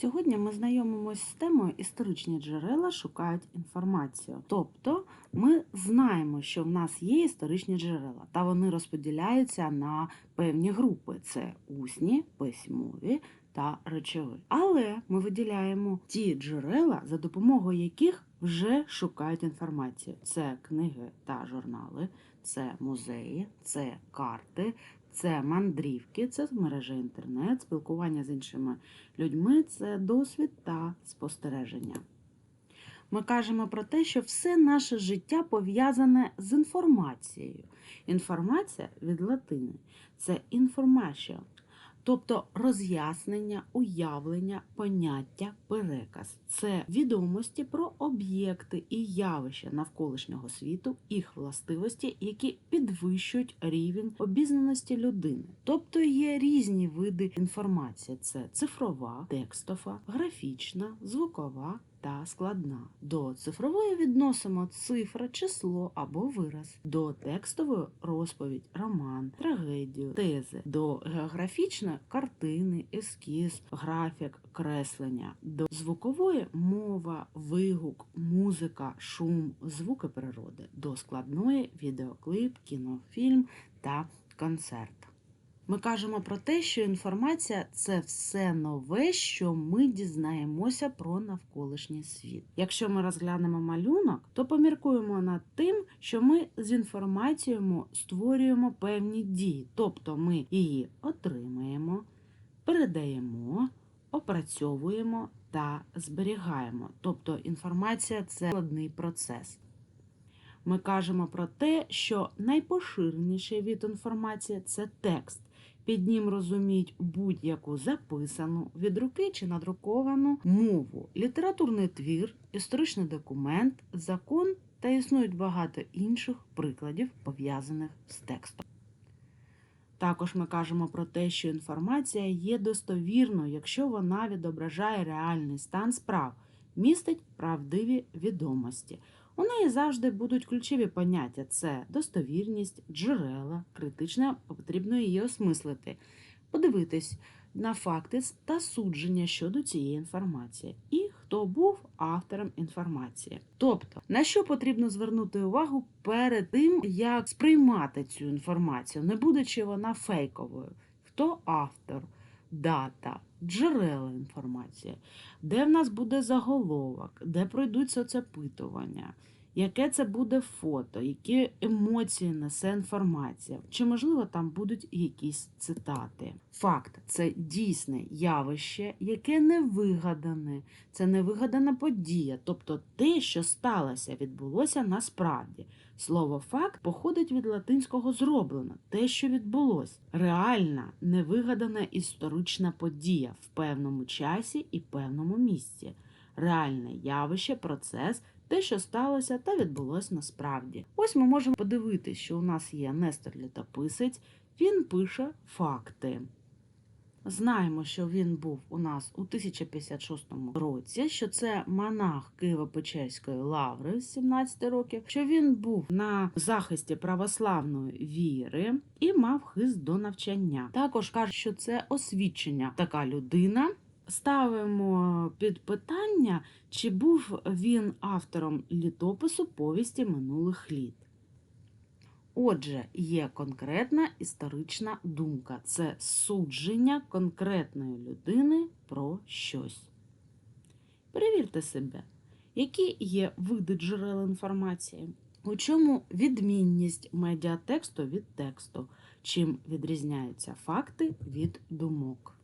Сьогодні ми знайомимось з темою історичні джерела шукають інформацію. Тобто ми знаємо, що в нас є історичні джерела, та вони розподіляються на певні групи: це усні, письмові та речові. Але ми виділяємо ті джерела, за допомогою яких вже шукають інформацію. Це книги та журнали, це музеї, це карти. Це мандрівки, це мережа інтернет, спілкування з іншими людьми це досвід та спостереження. Ми кажемо про те, що все наше життя пов'язане з інформацією. Інформація від латини це information, тобто роз'яснення, уявлення, поняття, переказ. Це відомості про об'єкти і явища навколишнього світу, їх властивості, які підвищують рівень обізнаності людини. Тобто є різні види інформації: це цифрова, текстова, графічна, звукова. Та складна. До цифрової відносимо цифра, число або вираз, до текстової розповідь, роман, трагедію, тези, до географічної картини, ескіз, графік, креслення, до звукової мова, вигук, музика, шум, звуки природи, до складної відеоклип, кінофільм та концерт. Ми кажемо про те, що інформація це все нове, що ми дізнаємося про навколишній світ. Якщо ми розглянемо малюнок, то поміркуємо над тим, що ми з інформацією створюємо певні дії, тобто ми її отримаємо, передаємо, опрацьовуємо та зберігаємо. Тобто інформація це складний процес. Ми кажемо про те, що найпоширеніший від інформації це текст. Під ним розуміють будь-яку записану від руки чи надруковану мову, літературний твір, історичний документ, закон та існують багато інших прикладів, пов'язаних з текстом. Також ми кажемо про те, що інформація є достовірною, якщо вона відображає реальний стан справ, містить правдиві відомості. У неї завжди будуть ключові поняття: це достовірність, джерела, критично потрібно її осмислити, подивитись на факти та судження щодо цієї інформації, і хто був автором інформації. Тобто, на що потрібно звернути увагу перед тим, як сприймати цю інформацію, не будучи вона фейковою, хто автор. Дата, джерела інформації, де в нас буде заголовок, де пройдуть соцопитування, яке це буде фото, які емоції несе інформація, чи, можливо, там будуть якісь цитати. Факт це дійсне явище, яке не вигадане, це не вигадана подія, тобто те, що сталося, відбулося насправді. Слово факт походить від латинського зроблено, те, що відбулося. Реальна, невигадана історична подія в певному часі і певному місці. Реальне явище, процес, те, що сталося та відбулося насправді. Ось ми можемо подивитися, що у нас є Нестор Літописець, він пише факти. Знаємо, що він був у нас у 1056 році, що це монах Києво-Печерської лаври з 17 років, що він був на захисті православної віри і мав хист до навчання. Також каже, що це освідчення така людина. Ставимо під питання, чи був він автором літопису повісті минулих літ. Отже, є конкретна історична думка це судження конкретної людини про щось. Перевірте себе, які є види джерел інформації, у чому відмінність медіатексту від тексту, чим відрізняються факти від думок.